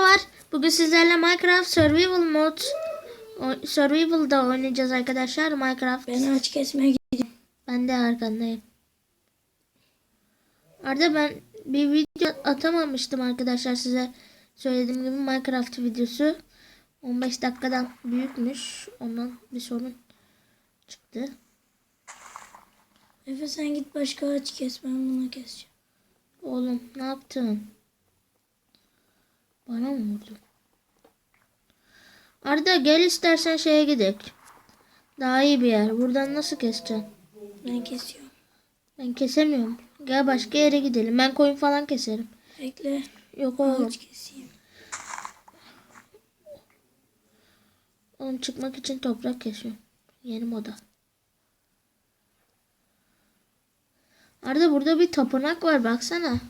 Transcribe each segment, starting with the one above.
var. Bugün sizlerle Minecraft Survival Mod o- Survival'da oynayacağız arkadaşlar. Minecraft. Ben ağaç kesmeye gidiyorum. Ben de arkandayım. Arada ben bir video atamamıştım arkadaşlar size. Söylediğim gibi Minecraft videosu. 15 dakikadan büyükmüş. Ondan bir sorun çıktı. Efe sen git başka ağaç kes ben bunu keseceğim. Oğlum ne yaptın? Bana mı vurdun? Arda gel istersen şeye gidelim. Daha iyi bir yer. Buradan nasıl keseceksin? Ben kesiyorum. Ben kesemiyorum. Gel başka yere gidelim. Ben koyun falan keserim. Bekle. Yok oğlum. Ağaç keseyim. Oğlum çıkmak için toprak kesiyorum. Yeni moda. Arda burada bir tapınak var baksana.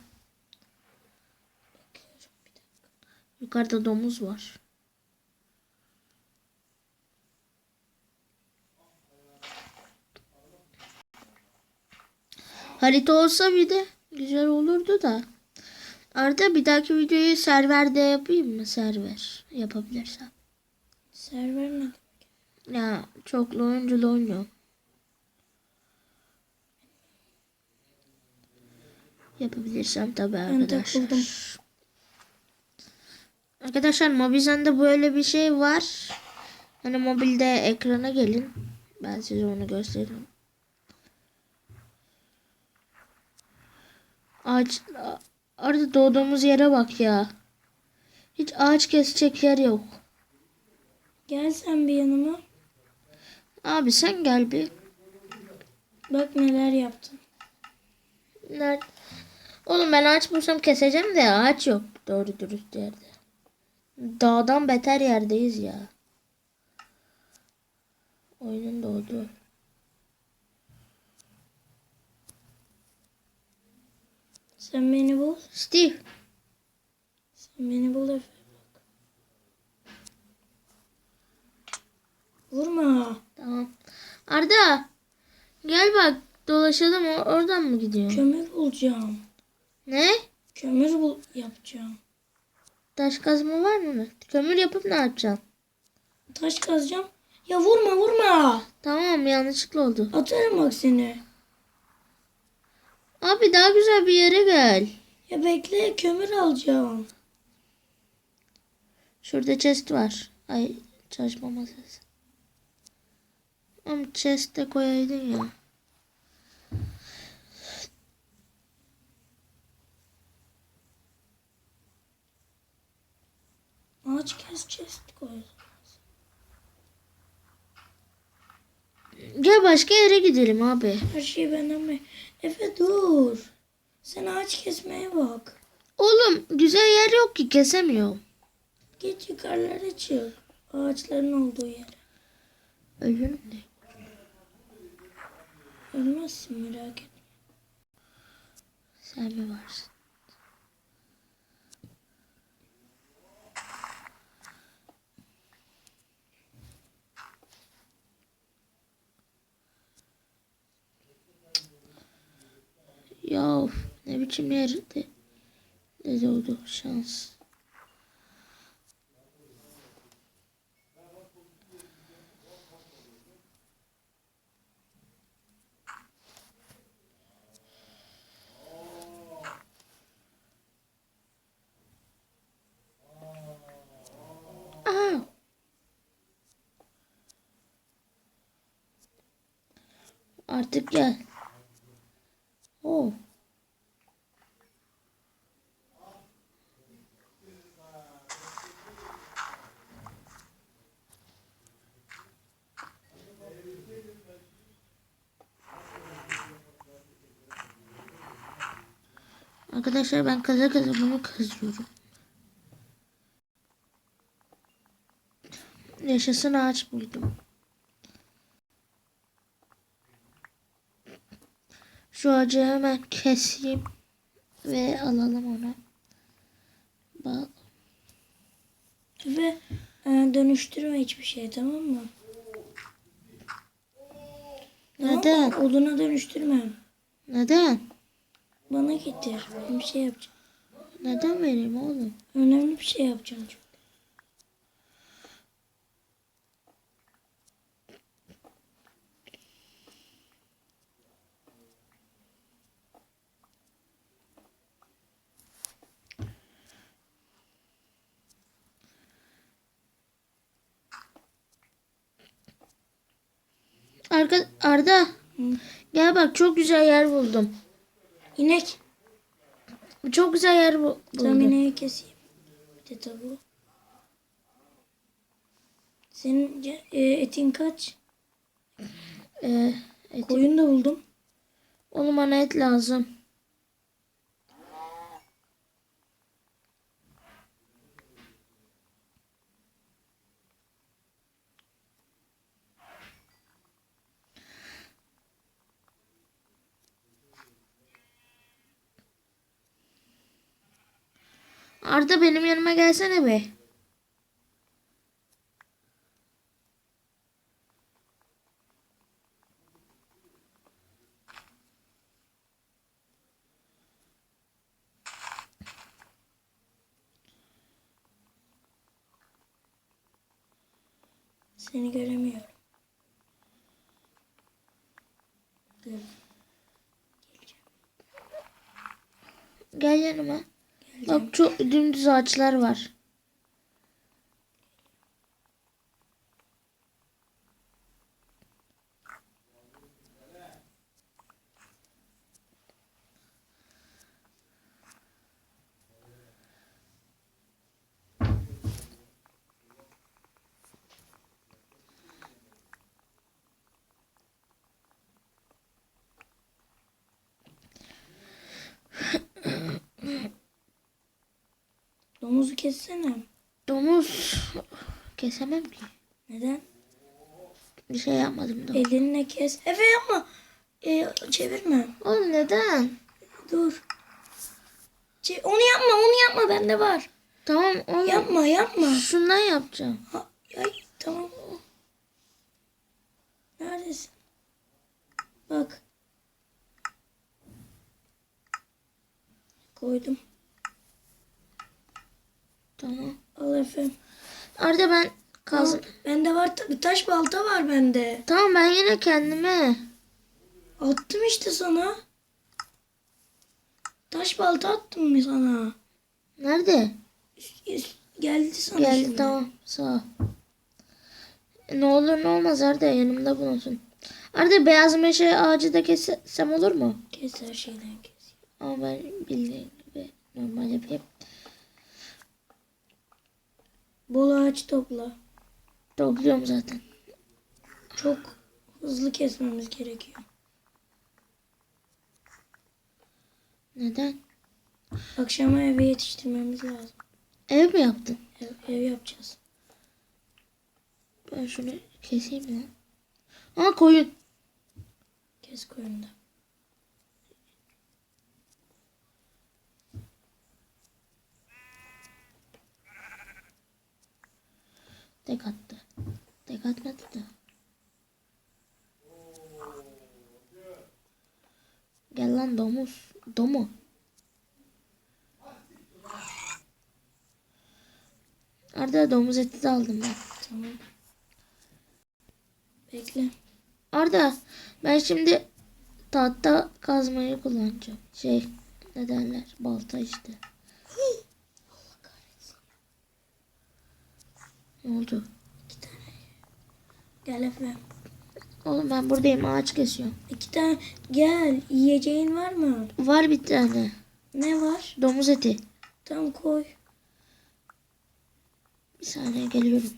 Yukarıda domuz var. Harita olsa bir de güzel olurdu da. Arda bir dahaki videoyu serverde yapayım mı? Server yapabilirsem. Server ne? Ya çoklu oyunculu oynuyorum. Yapabilirsem tabii arkadaşlar. Arkadaşlar Mobizen'de böyle bir şey var. Hani mobilde ekrana gelin. Ben size onu göstereyim. Ağaç arada doğduğumuz yere bak ya. Hiç ağaç kesecek yer yok. Gel sen bir yanıma. Abi sen gel bir. Bak neler yaptım. Nerede? Oğlum ben ağaç bulsam keseceğim de ağaç yok doğru dürüst yerde. Dağdan beter yerdeyiz ya. Oyunun doğdu. Sen beni bul. Steve. Sen beni bul Efe. Bak. Vurma. Tamam. Arda. Gel bak dolaşalım oradan mı gidiyorsun? Kömür bulacağım. Ne? Kömür bul yapacağım. Taş kazma var mı? Kömür yapıp ne yapacaksın? Taş kazacağım. Ya vurma vurma. Tamam yanlışlıkla oldu. Atarım bak seni. Abi daha güzel bir yere gel. Ya bekle kömür alacağım. Şurada chest var. Ay çalışma masası. Ama chest de koyaydın ya. Ağaç kes chest koy. Gel başka yere gidelim abi. Her şeyi benden mi? Efe dur. Sen ağaç kesmeye bak. Oğlum güzel yer yok ki kesemiyorum. Git yukarılara çık. Ağaçların olduğu yere. Ölürüm de. Ölmezsin merak etme. Sen mi varsın? Ya ne biçim yerde ne doğdu şans. Artık gel. Oh. Arkadaşlar ben kaza kaza bunu kazıyorum. Yaşasın ağaç buldum. Şu ağacı hemen keseyim ve alalım onu. Bak. Ve e, dönüştürme hiçbir şey tamam mı? Neden? Tamam? Oduna dönüştürme. Neden? Bana getir. Bir şey yapacağım. Neden vereyim oğlum? Önemli bir şey yapacağım çünkü. Arda Hı. gel bak çok güzel yer buldum. İnek. Çok güzel yer bu- Tamam buldum. ineği keseyim. Bir de tavuğu. Senin e, etin kaç? Ee, et- Koyun da buldum. oğlum bana et lazım. Arda benim yanıma gelsene be. Seni göremiyorum. Gör. Gel yanıma. Bak çok dümdüz ağaçlar var. Domuzu kessene. Domuz kesemem ki. Neden? Bir şey yapmadım da. Elinle kes. Efe yapma. E, çevirme. Oğlum neden? Dur. Çe- onu yapma onu yapma bende var. Tamam oğlum. Yapma yapma. Şundan yapacağım. Ha, ay, tamam. Neredesin? Bak. Koydum. Tamam. Al Efe. Arda ben kazım. Al, Bende var tabii taş balta var bende. Tamam ben yine kendime. Attım işte sana. Taş balta attım mı sana? Nerede? Üst- üst- geldi sana Geldi şimdi. tamam. Sağ ol. E, Ne olur ne olmaz Arda yanımda bulunsun. Arda beyaz meşe ağacı da kessem olur mu? Kes her şeyden kes. Ama ben bildiğin gibi normal yapayım. Bol ağaç topla. Topluyorum zaten. Çok hızlı kesmemiz gerekiyor. Neden? Akşama eve yetiştirmemiz lazım. Ev mi yaptın? Ev, ev yapacağız. Ben şunu keseyim ya. Aa koyun. Kes koyunda. Tek attı. Tek atmadı da. Gel lan domuz. Domu. Arda domuz eti de aldım ben. Tamam. Bekle. Arda ben şimdi tahta kazmayı kullanacağım. Şey ne derler balta işte. Ne oldu? Gel Efe. Oğlum ben buradayım ağaç kesiyorum. İki tane gel. Yiyeceğin var mı? Var bir tane. Ne var? Domuz eti. Tam koy. Bir saniye geliyorum.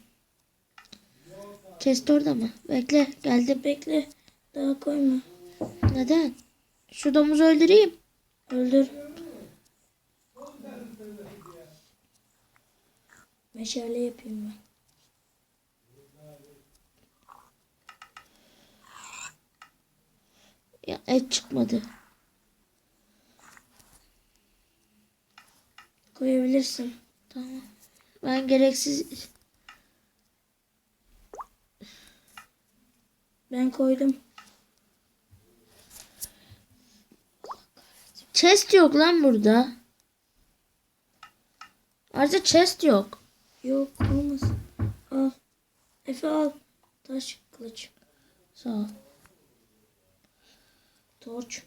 Chest orada mı? Bekle geldim. Bekle. Daha koyma. Neden? Şu domuzu öldüreyim. Öldür. Meşale yapayım ben. Ya et çıkmadı. Koyabilirsin. Tamam. Ben gereksiz Ben koydum. chest yok lan burada. Ayrıca chest yok. Yok olmasın. Al. Efe al. Taş kılıç. Sağ ol. Torç.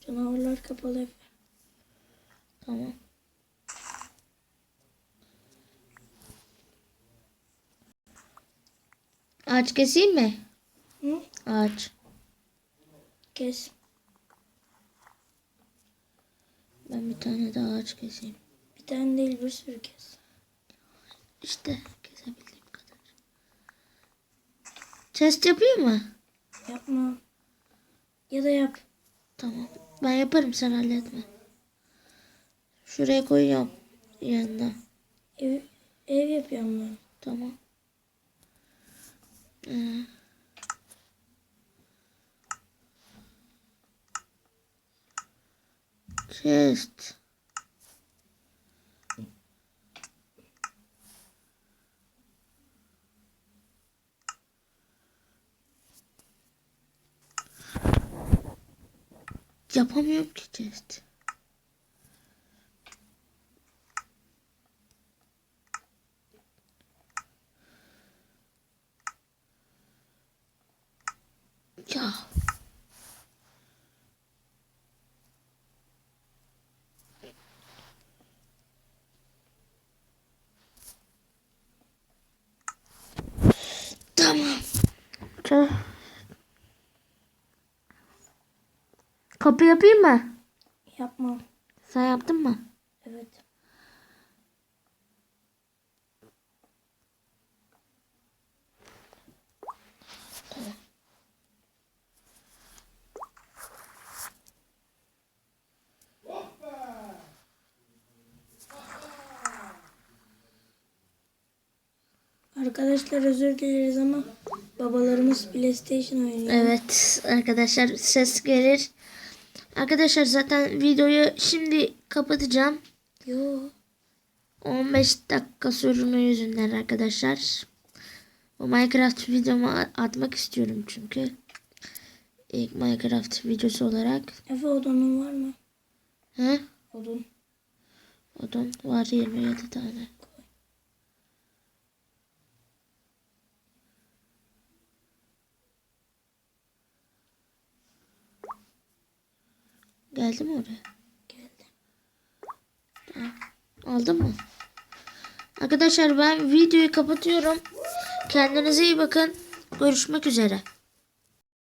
Canavarlar kapalı Efe. Tamam. Ağaç keseyim mi? Hı? Ağaç. Kes. Ben bir tane daha ağaç keseyim. Bir tane değil bir sürü kes. İşte kesebildiğim kadar. Chest yapayım mı? Yapma. Ya da yap. Tamam. Ben yaparım sen halletme. Şuraya koyuyorum. Yanına. Ev, ev yapıyorum ben. Tamam. Chest. Yapamıyorum ki chest. Ya. Tamam. Ç- Kapı yapayım mı? Yapma. Sen yaptın mı? Evet. Arkadaşlar özür dileriz ama babalarımız PlayStation oynuyor. Evet arkadaşlar ses gelir. Arkadaşlar zaten videoyu şimdi kapatacağım. Yo. 15 dakika sürme yüzünden arkadaşlar. Bu Minecraft videomu atmak istiyorum çünkü. İlk Minecraft videosu olarak. Efe odunun var mı? He? Odun. Odun var 27 tane. Geldi mi oraya? Geldi. Aldın mı? Arkadaşlar ben videoyu kapatıyorum. Kendinize iyi bakın. Görüşmek üzere.